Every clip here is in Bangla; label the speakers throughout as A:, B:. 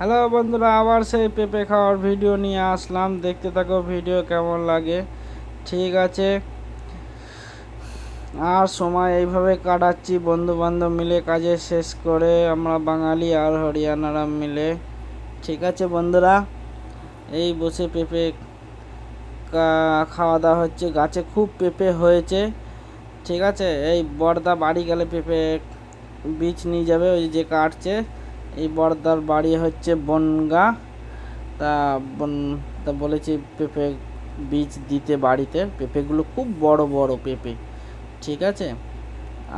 A: হ্যালো বন্ধুরা, আবার সেই পেঁপে খাওয়ার ভিডিও নিয়ে আসলাম। দেখতে থাকো ভিডিও কেমন লাগে। ঠিক আছে। আর সময় এইভাবে কাটাচ্ছি বন্ধু বান্ধব মিলে কাজে শেষ করে, আমরা বাঙালি আর হরিয়ানারা মিলে। ঠিক আছে বন্ধুরা, এই বসে পেঁপে খাওয়া দাওয়া হচ্ছে। গাছে খুব পেঁপে হয়েছে। ঠিক আছে, এই বর্দা বাড়ি গেলে পেঁপে বীজ নিয়ে যাবে, ওই যে কাটছে। এই বর্দার বাড়ি হচ্ছে বনগা। তা বন, তা বলেছি পেঁপে বীজ দিতে বাড়িতে। পেঁপেগুলো খুব বড় বড় পেঁপে, ঠিক আছে?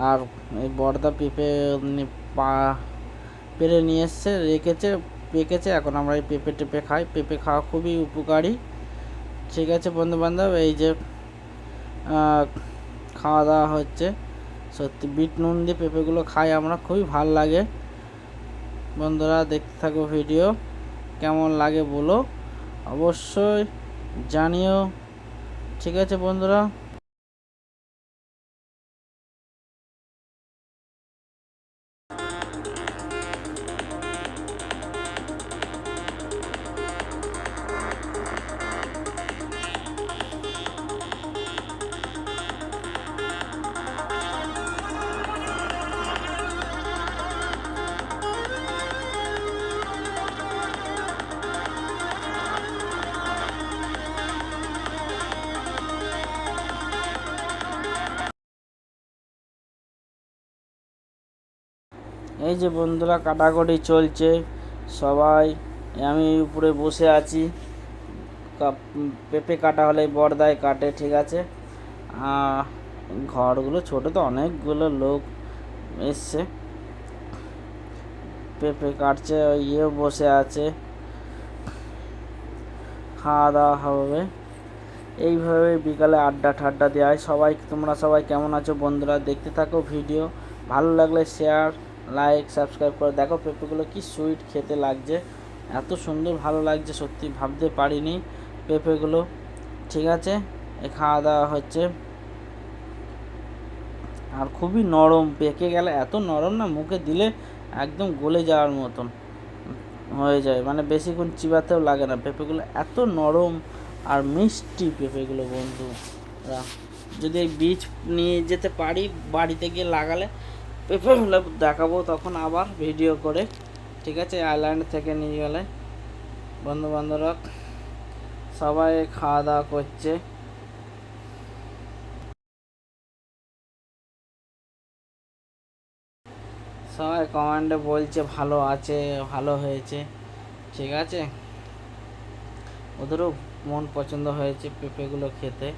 A: আর এই বর্দা পেঁপে পা, পেরে নিয়ে এসছে, রেখেছে, পেকেছে। এখন আমরা এই পেঁপে টেপে খাই। পেঁপে খাওয়া খুবই উপকারী, ঠিক আছে বন্ধু বান্ধব এই যে খাওয়া দাওয়া হচ্ছে। সত্যি বিট নুন দিয়ে পেঁপেগুলো খাই, আমরা খুবই ভালো লাগে। বন্ধুরা দেখতে থাকো ভিডিও কেমন লাগে বলো? অবশ্যই জানিও। ঠিক আছে বন্ধুরা? এই যে বন্ধুরা কাটাকুটি চলছে, সবাই, আমি উপরে বসে আছি। পেঁপে কাটা হলে বর্দায় কাটে, ঠিক আছে? ঘরগুলো ছোট তো, অনেকগুলো লোক এসছে। পেঁপে কাটছে ইয়ে বসে আছে। খাওয়া দাওয়া হবে। এইভাবে বিকালে আড্ডা ঠাড্ডা দেওয়া হয়। সবাই, তোমরা সবাই কেমন আছো বন্ধুরা? দেখতে থাকো ভিডিও। ভালো লাগলে শেয়ার লাইক সাবস্ক্রাইব করে। দেখো পেঁপেগুলো কি সুইট খেতে লাগছে। এত সুন্দর ভালো লাগছে, সত্যি ভাবতে পারিনি পেঁপেগুলো। ঠিক আছে? খাওয়া দাওয়া হচ্ছে। আর খুবই নরম, পেকে গেলে এত নরম না, মুখে দিলে একদম গলে যাওয়ার মতন হয়ে যায়। মানে বেশিক্ষণ চিবাতেও লাগে না। পেঁপেগুলো এত নরম আর মিষ্টি পেঁপেগুলো বন্ধুরা যদি এই বীজ নিয়ে যেতে পারি, বাড়িতে গিয়ে লাগালে পেঁপে হলে দেখাবো, তখন আবার ভিডিও করে। ঠিক আছে আইল্যান্ড থেকে নিয়ে গেলে। বন্ধু বান্ধবরা সবাই খাওয়া দাওয়া করছে। সবাই কমেন্টে বলছে, ভালো আছে, ভালো হয়েছে। ঠিক আছে? ওদেরও মন পছন্দ হয়েছে পেঁপেগুলো খেতে।